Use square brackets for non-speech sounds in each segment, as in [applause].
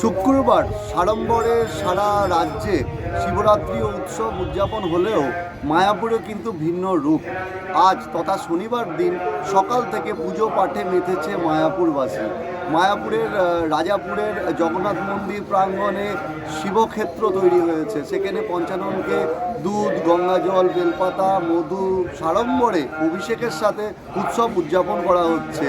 শুক্রবার সাড়ম্বরে সারা রাজ্যে শিবরাত্রি উৎসব উদযাপন হলেও মায়াপুরে কিন্তু ভিন্ন রূপ। আজ তথা শনিবার দিন সকাল থেকে পুজো পাঠে মেতেছে মায়াপুরবাসী। মায়াপুরের রাজাপুরের জগন্নাথ মন্দির প্রাঙ্গণে শিবক্ষেত্র তৈরি হয়েছে। সেখানে পঞ্চাননকে দুধ, গঙ্গা জল, বেলপাতা, মধু, সাড়ম্বরে অভিষেকের সাথে উৎসব উদযাপন করা হচ্ছে।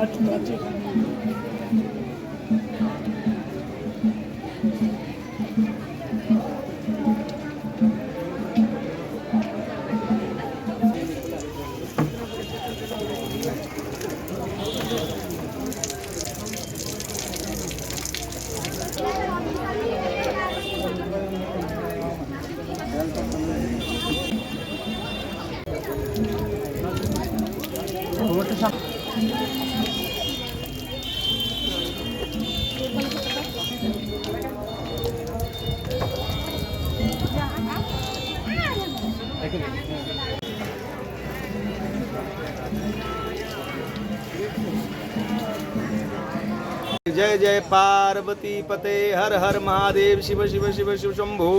Atemwerte. Thank you. जय जय पार्वती पते हर हर महादेव शिव शिव शिव शिव शंभु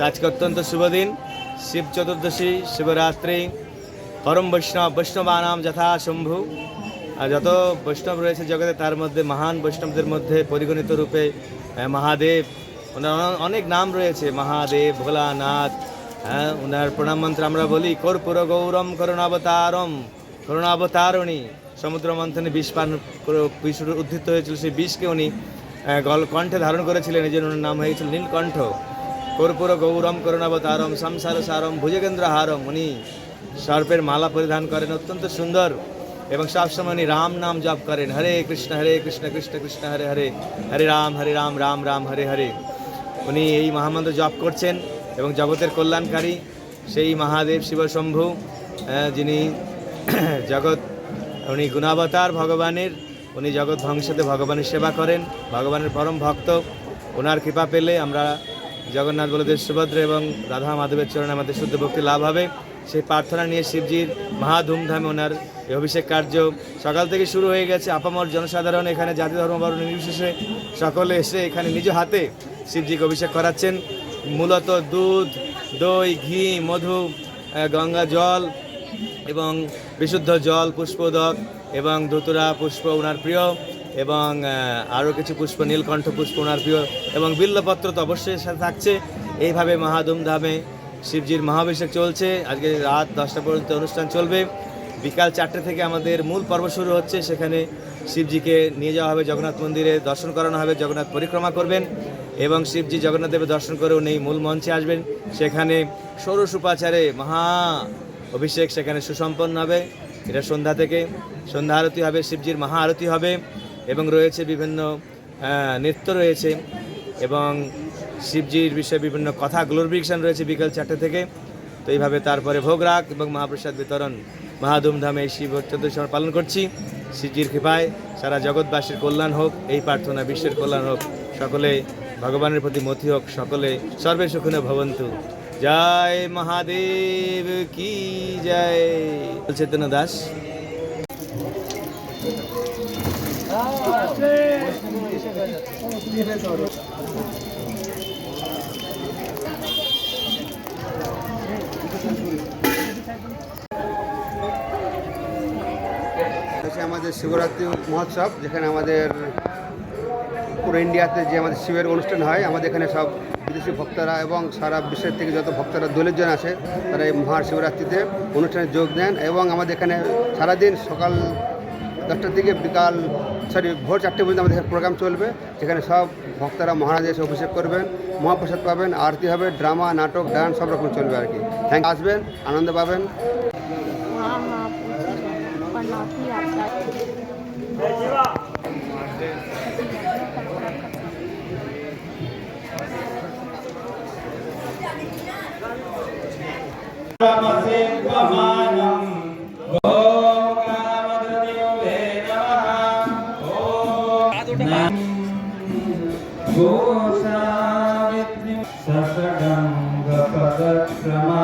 আজকে অত্যন্ত শুভ দিন শিব চতুর্দশী শিবরাত্রি পরম বৈষ্ণব বৈষ্ণবানাম যথা শম্ভু আর যত বৈষ্ণব রয়েছে জগতে তার মধ্যে মহান বৈষ্ণবদের মধ্যে পরিগণিত রূপে মহাদেব। ওনার অনেক নাম রয়েছে, মহাদেব, ভোলানাথ হ্যাঁ ওনার প্রণাম মন্ত্র আমরা বলি, কর্পূর গৌরম করুণাবতারম, করুণাবতারণী। সমুদ্র মন্থনে বিষ পান বিষ উদ্ধৃত হয়েছিল, সেই বিষকে উনি গল কণ্ঠে ধারণ করেছিলেন, এই জন্য ওনার নাম হয়েছিল নীলকণ্ঠ। কর্পূর গৌরম করুণাবতারম সংসার সারম ভুজগেন্দ্র হারম উনি সর্পের মালা পরিধান করেন অত্যন্ত সুন্দর এবং সবসময় উনি রাম নাম জপ করেন। হরে কৃষ্ণ হরে কৃষ্ণ কৃষ্ণ কৃষ্ণ, হরে হরে। হরে রাম হরে রাম রাম রাম, হরে হরে। উনি এই মহামন্ত্র জপ করছেন এবং জগতের কল্যাণকারী সেই মহাদেব শিবশম্ভু যিনি [clears throat] জগৎ, উনি গুণাবতার ভগবানের, উনি জগৎ ধ্বংসতে ভগবানের সেবা করেন, ভগবানের পরম ভক্ত। ওনার কৃপা পেলে আমরা জগন্নাথ বলদেব সুভদ্র এবং রাধা মাধবের চরণে আমাদের শুদ্ধ ভক্তি লাভ হবে। সেই প্রার্থনা নিয়ে শিবজির মহা ধুমধামে ওনার এই অভিষেক কার্য সকাল থেকে শুরু হয়ে গেছে। আপামর জনসাধারণ এখানে জাতি ধর্ম বর্ণ নির্বিশেষে সকলে এসে এখানে নিজ হাতে শিবজিকে অভিষেক করাচ্ছেন। মূলত দুধ, দই, ঘি, মধু গঙ্গা জল এবং বিশুদ্ধ জল, পুষ্পদক এবং ধুতুরা পুষ্প ওনার প্রিয় এবং আরও কিছু পুষ্প, নীলকণ্ঠ পুষ্প ওনার প্রিয় এবং বিল্লপত্র তো অবশ্যই থাকছে। এইভাবে মহাধুমধামে শিবজির মহাভিষেক চলছে। আজকে রাত দশটা পর্যন্ত অনুষ্ঠান চলবে। বিকাল চারটে থেকে আমাদের মূল পর্ব শুরু হচ্ছে। সেখানে শিবজিকে নিয়ে যাওয়া হবে জগন্নাথ মন্দিরে, দর্শন করানো হবে, জগন্নাথ পরিক্রমা করবেন এবং শিবজি জগন্নাথ দেবের দর্শন করে উনি মূল মঞ্চে আসবেন। সেখানে ষোড়শ উপাচারে মহা অভিষেক সেখানে সুসম্পন্ন হবে। এটা সন্ধ্যা থেকে। সন্ধ্যা আরতি হবে, শিবজির মহা আরতি হবে এবং রয়েছে বিভিন্ন নৃত্য রয়েছে এবং শিবজির বিষয়ে বিভিন্ন কথা গ্লোরিফিকেশন রয়েছে বিকেল চারটে থেকে। তো এইভাবে তারপরে ভোগ রাখ এবং মহাপ্রসাদ বিতরণ মহা ধুমধামে এই শিব আমরা পালন করছি। শিবজির কৃপায় সারা জগৎবাসীর কল্যাণ হোক, এই প্রার্থনা বিশ্বের কল্যাণ হোক, সকলে ভগবানের প্রতি মতি হোক, সকলে সর্বে সুখনে ভবন্তু। জয় মহাদেব কি জয় চৈতন্য দাস আমাদের শিবরাত্রি মহোৎসব, যেখানে আমাদের পুরো ইন্ডিয়াতে যে আমাদের শিবের অনুষ্ঠান হয়, আমাদের এখানে সব বিদেশি ভক্তরা এবং সারা বিশ্বের থেকে যত ভক্তরা দলের জন আসে, তারা এই মহাশিবরাত্রিতে অনুষ্ঠানে যোগ দেন এবং আমাদের এখানে সারাদিন সকাল দশটার থেকে বিকাল সরি ভোর চারটে পর্যন্ত আমাদের প্রোগ্রাম চলবে, যেখানে সব ভক্তরা মহারাজ এসে অভিষেক করবেন, মহাপ্রসাদ পাবেন, আরতি হবে ড্রামা নাটক ডান্স সব রকম চলবে আর কি। থ্যাংক আসবেন, আনন্দ পাবেন। মাটি আপনার गोसावित्रिं ससगं गपदक्रमा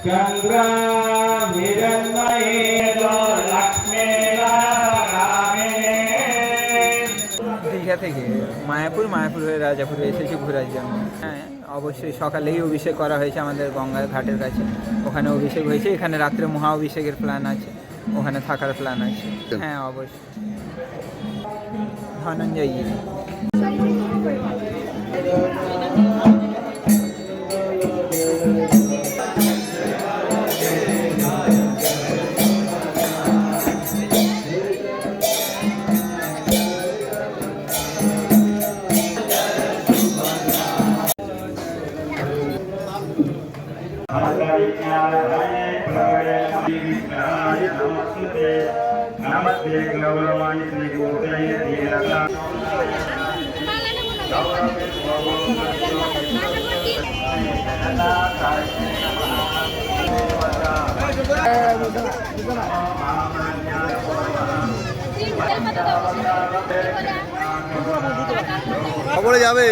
पनौती आपका দীঘা থেকে মায়াপুর মায়াপুর হয়ে রাজাপুরে এসেছি ঘোরার জন্য হ্যাঁ অবশ্যই সকালেই অভিষেক করা হয়েছে আমাদের গঙ্গার ঘাটের কাছে ওখানে অভিষেক হয়েছে এখানে রাত্রে মহা অভিষেকের প্ল্যান আছে ওখানে থাকার প্ল্যান আছে হ্যাঁ অবশ্যই ধনঞ্জয় నమస్తే నమస్తే గౌరవాన్ని శ్రీ గోకులయ్య తీరత যাবে